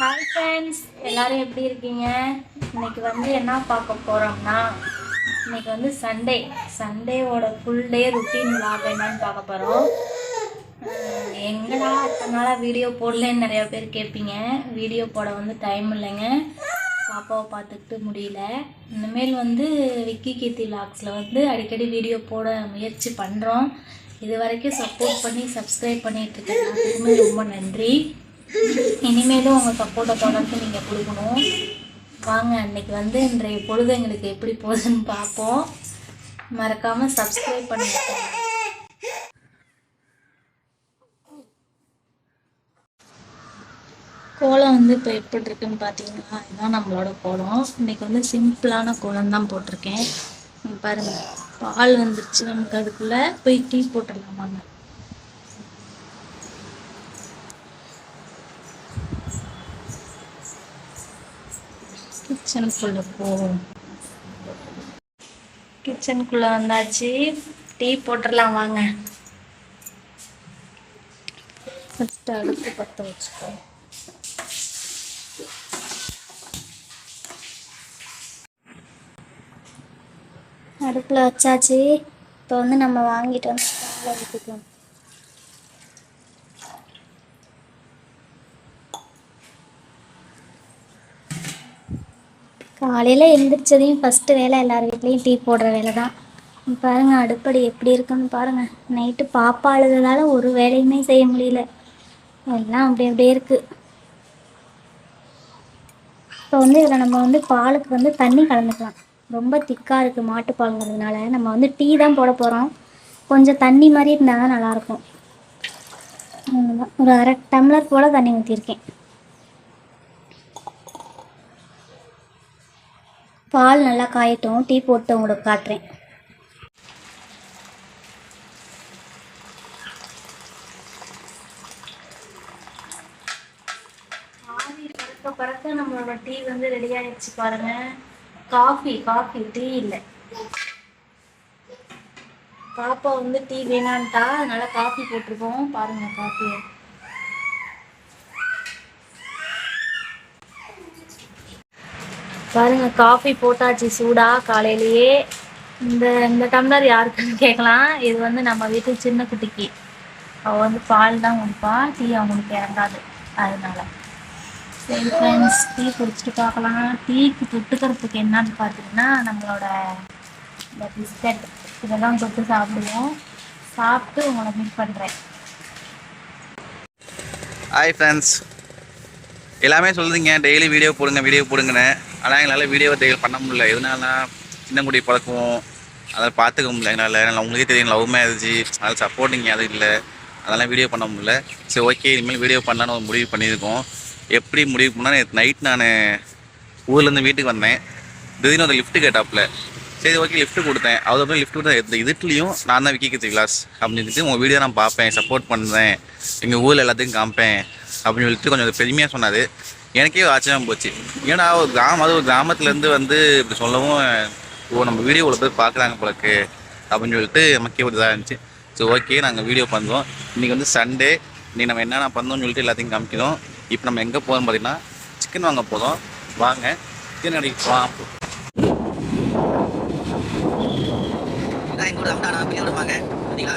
Hi friends எல்லாரும் எப்படி இருக்கீங்க? இன்னைக்கு வந்து என்ன பார்க்க போகிறோம்னா இன்னைக்கு வந்து சண்டே சண்டேவோட ஃபுல் டே ருட்டீன் விளாக் என்னன்னு பார்க்க போகிறோம் எங்கடா இத்தனை வீடியோ போடலன்னு நிறையா பேர் கேட்பீங்க. வீடியோ போட வந்து டைம் இல்லைங்க. பாப்பாவை பார்த்துக்கிட்டு முடியல. இனிமேல் வந்து விக்கி கீர்த்தி விளாக்ஸில் வந்து அடிக்கடி வீடியோ போட முயற்சி பண்ணுறோம் இது வரைக்கும் சப்போர்ட் பண்ணி சப்ஸ்கிரைப் பண்ணிட்டு இருக்க எல்லாத்துக்குமே ரொம்ப நன்றி. இனிமேலும் உங்கள் சப்போர்ட்டை தொடர்ந்து நீங்கள் கொடுக்கணும். வாங்க அன்னைக்கு வந்து இன்றைய பொழுது எங்களுக்கு எப்படி போகுதுன்னு பார்ப்போம். மறக்காமல் சப்ஸ்கிரைப் பண்ணிக்கோங்க. கோலம் வந்து இப்போ எப்படி இருக்குன்னு பார்த்தீங்கன்னா இதுதான் நம்மளோட கோலம். இன்னைக்கு வந்து சிம்பிளான கோலம் தான் போட்டிருக்கேன். பாருங்கள் பாருங்க பால் வந்துருச்சு. நமக்கு அதுக்குள்ளே போய் டீ போட்டுடலாமாங்க. கிச்சனுக்குள்ள போவோம் கிச்சனுக்குள்ள வந்தாச்சு. டீ போட்டுடலாம் வாங்க. ஃபஸ்ட்டு அடுப்பு பற்ற வச்சுக்கோ. அடுப்பில் வச்சாச்சு. இப்போ வந்து நம்ம வாங்கிட்டு வந்து பாலை காலையில் எழுந்திரிச்சதையும் ஃபஸ்ட்டு வேலை எல்லார் வீட்லேயும் டீ போடுற வேலை தான் பாருங்க அடுப்படி எப்படி இருக்குன்னு பாருங்க. நைட்டு பாப்பா அழுததால ஒரு வேலையுமே செய்ய முடியல. எல்லாம் அப்படி அப்படியே இருக்குது இப்போ வந்து இதில் நம்ம வந்து பாலுக்கு வந்து தண்ணி கலந்துக்கலாம். ரொம்ப திக்காக இருக்குது மாட்டுப்பாலுங்கிறதுனால நம்ம வந்து டீ தான் போட போகிறோம் கொஞ்சம் தண்ணி மாதிரி இருந்தால் தான் நல்லாயிருக்கும் ஒரு அரை டம்ளர் போல் தண்ணி ஊற்றிருக்கேன் பால் நல்லா காயட்டும் டீ போட்டு உங்களுக்கு காட்டுறேன். பறக்க பறக்க நம்மளோட டீ வந்து ரெடி ஆயிடுச்சு பாருங்க. காஃபி காஃபி டீ இல்லை. பாப்பா வந்து டீ வேணான்ட்டா அதனால காஃபி போட்டிருக்கோம். பாருங்க காஃபியை. பாருங்க காஃபி போட்டாச்சு சூடா காலையிலேயே. இந்த இந்த டம்ளர் யாருக்குன்னு கேட்கலாம். இது வந்து நம்ம வீட்டு சின்ன குட்டிக்கு. அவ வந்து பால் தான் குடிப்பா டீ அவங்களுக்கு இறங்காது. அதனால. சரி ஃப்ரெண்ட்ஸ் டீ குடிச்சிட்டு பார்க்கலாம். டீக்கு தொட்டுக்கிறதுக்கு என்னன்னு பார்த்தீங்கன்னா நம்மளோட இந்த பிஸ்கட் இதெல்லாம் தொட்டு சாப்பிடுவோம். சாப்பிட்டு உங்களை மீட் பண்ணுறேன் ஹாய் ஃப்ரெண்ட்ஸ் எல்லாமே சொல்லுறீங்க டெய்லி வீடியோ போடுங்க வீடியோ போடுங்கன்னு. ஆனால் எங்களால் வீடியோ டெய்லி பண்ண முடியல. எதனால சின்ன குடி பழக்கம் அதை பார்த்துக்க முடியல எங்களால். என்னால் உங்களுக்கே தெரியும் லவ் மேரேஜ் அதனால் சப்போர்ட்டிங் அது இல்லை. அதெல்லாம் வீடியோ பண்ண முடியல. சரி ஓகே இனிமேல் வீடியோ பண்ணலான்னு ஒரு முடிவு பண்ணியிருக்கோம். எப்படி முடிவு பண்ணால் நேற்று நைட் நான் ஊர்லேருந்து வீட்டுக்கு வந்தேன். திடீர்னு ஒரு லிஃப்ட்டு கேட்டாப்புல. சரி ஓகே லிஃப்ட்டு கொடுத்தேன். அது அப்புறம் லிஃப்ட் கொடுத்தேன். இந்த இதுட்லேயும் நான் தான் விக்கி கிளாஸ் அப்படின்னு சொல்லிட்டு உங்கள் வீடியோ நான் பார்ப்பேன் சப்போர்ட் பண்ணுறேன் எங்கள் ஊரில் எல்லாத்துக்கும் காமிப்பேன் அப்படின்னு சொல்லிட்டு கொஞ்சம் பெருமையாக சொன்னார். எனக்கே ஒரு ஆச்சரியம் போச்சு. ஏன்னா ஒரு கிராமம் அது ஒரு கிராமத்துலேருந்து வந்து இப்படி சொல்லவும் ஓ நம்ம வீடியோ இவ்வளோ பேர் பார்க்குறாங்க போலக்கு அப்படின்னு சொல்லிட்டு நமக்கே ஒரு இதாக இருந்துச்சு. ஸோ ஓகே நாங்கள் வீடியோ பண்ணுறோம் இன்றைக்கி வந்து சண்டே இன்றைக்கி நம்ம என்னென்ன பண்ணோம்னு சொல்லிட்டு எல்லாத்தையும் காமிக்கிறோம். இப்போ நம்ம எங்கே போகிறோம் பார்த்தீங்கன்னா சிக்கன் வாங்க போகிறோம் வாங்க. சிக்கன் கடைக்கு போகலாம் எங்கூட அம்மா வெளியே விடுவாங்க சரிங்களா?